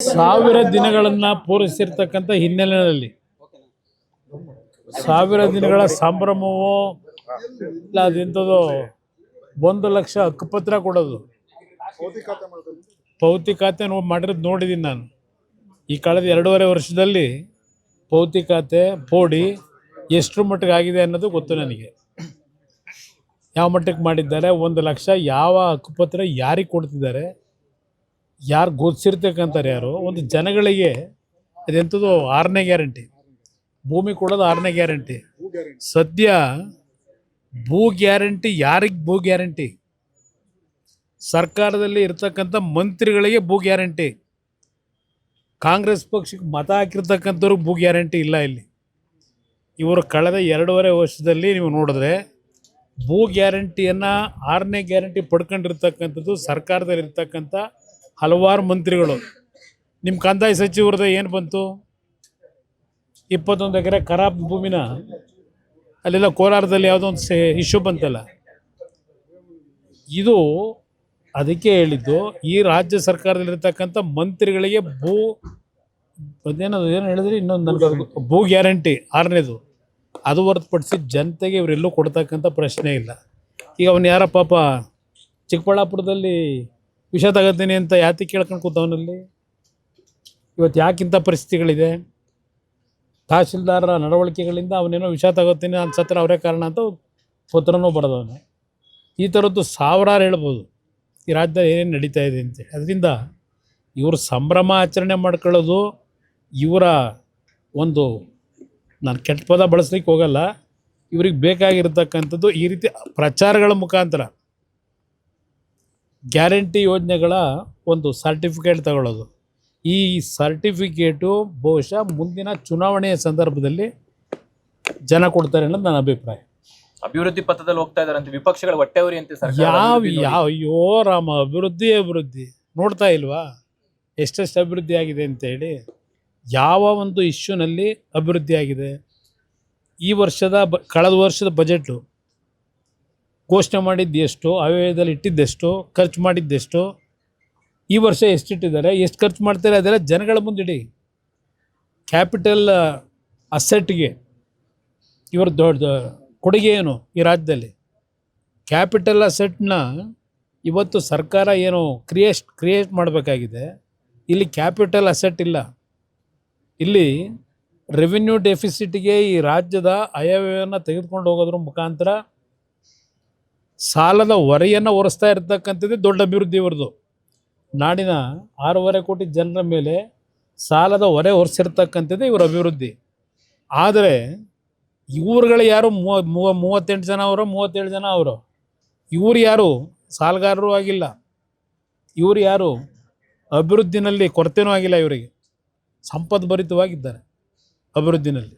ಸಾವಿರ ದಿನಗಳನ್ನ ಪೂರೈಸಿರ್ತಕ್ಕಂಥ ಹಿನ್ನೆಲೆಯಲ್ಲಿ. ಸಾವಿರ ದಿನಗಳ ಸಂಭ್ರಮವೋ, ಇಲ್ಲ ಅದಿಂಥದ್ದು ಒಂದು ಲಕ್ಷ ಹಕ್ಕುಪತ್ರ ಕೊಡೋದು. ಪೌತಿ ಖಾತೆ ಮಾಡಿರೋದು ನೋಡಿದ್ದೀನಿ ನಾನು. ಈ ಕಳೆದ ಎರಡೂವರೆ ವರ್ಷದಲ್ಲಿ ಪೌತಿ ಖಾತೆ ಪೋಡಿ ಎಷ್ಟು ಮಟ್ಟಿಗೆ ಆಗಿದೆ ಅನ್ನೋದು ಗೊತ್ತು ನನಗೆ. ಯಾವ ಮಟ್ಟಕ್ಕೆ ಮಾಡಿದ್ದಾರೆ, ಒಂದು ಲಕ್ಷ ಯಾವ ಹಕ್ಕುಪತ್ರ ಯಾರಿಗೆ ಕೊಡ್ತಿದ್ದಾರೆ ಯಾರು ಗೊತ್ತಿರ್ತಕ್ಕಂಥವ್ರು ಯಾರು? ಒಂದು ಜನಗಳಿಗೆ ಅದೆಂಥದ್ದು ಆರನೇ ಗ್ಯಾರಂಟಿ. ಭೂಮಿ ಕೊಡೋದು ಆರನೇ ಗ್ಯಾರಂಟಿ. ಸದ್ಯ ಭೂ ಗ್ಯಾರಂಟಿ ಯಾರಿಗೆ ಭೂ ಗ್ಯಾರಂಟಿ? ಸರ್ಕಾರದಲ್ಲಿ ಇರ್ತಕ್ಕಂಥ ಮಂತ್ರಿಗಳಿಗೆ ಭೂ ಗ್ಯಾರಂಟಿ. ಕಾಂಗ್ರೆಸ್ ಪಕ್ಷಕ್ಕೆ ಮತ ಹಾಕಿರ್ತಕ್ಕಂಥವ್ರು ಭೂ ಗ್ಯಾರಂಟಿ ಇಲ್ಲ ಇಲ್ಲಿ. ಇವರು ಕಳೆದ ಎರಡೂವರೆ ವರ್ಷದಲ್ಲಿ ನೀವು ನೋಡಿದ್ರೆ ಭೂ ಗ್ಯಾರಂಟಿಯನ್ನು ಆರನೇ ಗ್ಯಾರಂಟಿ ಪಡ್ಕೊಂಡಿರ್ತಕ್ಕಂಥದ್ದು ಸರ್ಕಾರದಲ್ಲಿರ್ತಕ್ಕಂಥ ಹಲವಾರು ಮಂತ್ರಿಗಳು. ನಿಮ್ಮ ಕಂದಾಯ ಸಚಿವರದ ಏನು ಬಂತು? ಇಪ್ಪತ್ತೊಂದು ಎಕರೆ ಖರಾಬ್ ಭೂಮಿನ ಅಲ್ಲೆಲ್ಲ ಕೋಲಾರದಲ್ಲಿ ಯಾವುದೋ ಒಂದು ಇಶ್ಯೂ ಬಂತಲ್ಲ. ಇದು ಅದಕ್ಕೆ ಹೇಳಿದ್ದು, ಈ ರಾಜ್ಯ ಸರ್ಕಾರದಲ್ಲಿರ್ತಕ್ಕಂಥ ಮಂತ್ರಿಗಳಿಗೆ ಭೂ, ಅದೇನದು, ಏನು ಹೇಳಿದ್ರೆ? ಇನ್ನೊಂದು ನನಗೆ ಭೂ ಗ್ಯಾರಂಟಿ ಆರನೇದು. ಅದು ಹೊರತುಪಡಿಸಿ ಜನತೆಗೆ ಇವರೆಲ್ಲೂ ಕೊಡ್ತಕ್ಕಂಥ ಪ್ರಶ್ನೆ ಇಲ್ಲ. ಈಗ ಅವನು ಯಾರ ಪಾಪ ಚಿಕ್ಕಬಳ್ಳಾಪುರದಲ್ಲಿ ವಿಷ ತಗೋತೀನಿ ಅಂತ ಯಾತಿ ಕೇಳ್ಕೊಂಡು ಕೂತವನಲ್ಲಿ ಇವತ್ತು ಯಾಕಿಂಥ ಪರಿಸ್ಥಿತಿಗಳಿದೆ? ತಹಶೀಲ್ದಾರರ ನಡವಳಿಕೆಗಳಿಂದ ಅವನೇನೋ ವಿಷ ತಗೋತೀನಿ ಸತ್ರ ಅವರೇ ಕಾರಣ ಅಂತ ಪತ್ರನೂ ಬರೆದವನೆ ಈ ಥರದ್ದು ಸಾವಿರಾರು ಹೇಳ್ಬೋದು. ಈ ರಾಜ್ಯದಲ್ಲಿ ಏನೇನು ನಡೀತಾ ಇದೆ ಅಂತ ಅದರಿಂದ ಇವರು ಸಂಭ್ರಮ ಆಚರಣೆ ಮಾಡ್ಕೊಳ್ಳೋದು ಇವರ ಒಂದು ನಾನು ಕೆಟ್ಟ ಪದ ಬಳಸ್ಲಿಕ್ಕೆ ಹೋಗಲ್ಲ. ಇವ್ರಿಗೆ ಬೇಕಾಗಿರತಕ್ಕಂಥದ್ದು ಈ ರೀತಿ ಪ್ರಚಾರಗಳ ಮುಖಾಂತರ. ಗ್ಯಾರಂಟಿ ಯೋಜನೆಗಳ ಒಂದು ಸರ್ಟಿಫಿಕೇಟ್ ತಗೊಳ್ಳೋದು. ಈ ಸರ್ಟಿಫಿಕೇಟು ಬಹುಶಃ ಮುಂದಿನ ಚುನಾವಣೆಯ ಸಂದರ್ಭದಲ್ಲಿ ಜನ ಕೊಡ್ತಾರೆ ಅನ್ನೋದು ನನ್ನ ಅಭಿಪ್ರಾಯ. ಅಭಿವೃದ್ಧಿ ಪಥದಲ್ಲಿ ಹೋಗ್ತಾ ಇದಾರೆ ಅಂತ ವಿಪಕ್ಷಗಳ ಹೊಟ್ಟೆ ಉರಿ ಅಂತ ಯಾವ ಯಾವ ಅಯ್ಯೋ ರಾಮ ಅಭಿವೃದ್ಧಿ ಅಭಿವೃದ್ಧಿ. ನೋಡ್ತಾ ಇಲ್ವಾ? ಎಷ್ಟೆಷ್ಟು ಅಭಿವೃದ್ಧಿ ಆಗಿದೆ ಅಂತೇಳಿ. ಯಾವ ಒಂದು ಇಶ್ಯೂನಲ್ಲಿ ಅಭಿವೃದ್ಧಿ ಆಗಿದೆ? ಈ ವರ್ಷದ ಬ ಕಳೆದ ವರ್ಷದ ಬಜೆಟು ಘೋಷಣೆ ಮಾಡಿದ್ದು ಎಷ್ಟು ಅವ್ಯಯದಲ್ಲಿ ಇಟ್ಟಿದ್ದೆಷ್ಟು, ಖರ್ಚು ಮಾಡಿದ್ದೆಷ್ಟು, ಈ ವರ್ಷ ಎಷ್ಟಿಟ್ಟಿದ್ದಾರೆ, ಎಷ್ಟು ಖರ್ಚು ಮಾಡ್ತಾರೆ ಅದೆಲ್ಲ ಜನಗಳ ಮುಂದಿಡಿ. ಕ್ಯಾಪಿಟಲ್ ಅಸೆಟ್ಗೆ ಇವರು ದೊಡ್ಡ ಕೊಡುಗೆ ಏನು ಈ ರಾಜ್ಯದಲ್ಲಿ? ಕ್ಯಾಪಿಟಲ್ ಅಸೆಟ್ನ ಇವತ್ತು ಸರ್ಕಾರ ಏನು ಕ್ರಿಯೇಟ್ ಕ್ರಿಯೇಟ್ ಮಾಡಬೇಕಾಗಿದೆ? ಇಲ್ಲಿ ಕ್ಯಾಪಿಟಲ್ ಅಸೆಟ್ ಇಲ್ಲ. ಇಲ್ಲಿ ರೆವಿನ್ಯೂ ಡೆಫಿಸಿಟ್ಗೆ ಈ ರಾಜ್ಯದ ಅಯವ್ಯವನ್ನು ತೆಗೆದುಕೊಂಡು ಹೋಗೋದ್ರ ಮುಖಾಂತರ ಸಾಲದ ಹೊರೆಯನ್ನು ಹೊರಿಸ್ತಾ ಇರ್ತಕ್ಕಂಥದ್ದೇ ದೊಡ್ಡ ಅಭಿವೃದ್ಧಿ ಇವ್ರದ್ದು. ನಾಡಿನ ಆರೂವರೆ ಕೋಟಿ ಜನರ ಮೇಲೆ ಸಾಲದ ಹೊರೆ ಹೊರಿಸಿರ್ತಕ್ಕಂಥದ್ದೇ ಇವರ ಅಭಿವೃದ್ಧಿ. ಆದರೆ ಇವ್ರುಗಳು ಯಾರು ಮೂವ ಮೂವ, ಮೂವತ್ತೆಂಟು ಜನ ಅವರು, ಮೂವತ್ತೇಳು ಜನ ಅವರು? ಇವರು ಯಾರು ಸಾಲಗಾರರು ಆಗಿಲ್ಲ. ಇವರು ಯಾರು ಅಭಿವೃದ್ಧಿನಲ್ಲಿ ಕೊರತೆನೂ ಆಗಿಲ್ಲ ಇವರಿಗೆ. ಸಂಪದ್ಭರಿತವಾಗಿದ್ದಾರೆ ಅಭಿವೃದ್ಧಿನಲ್ಲಿ.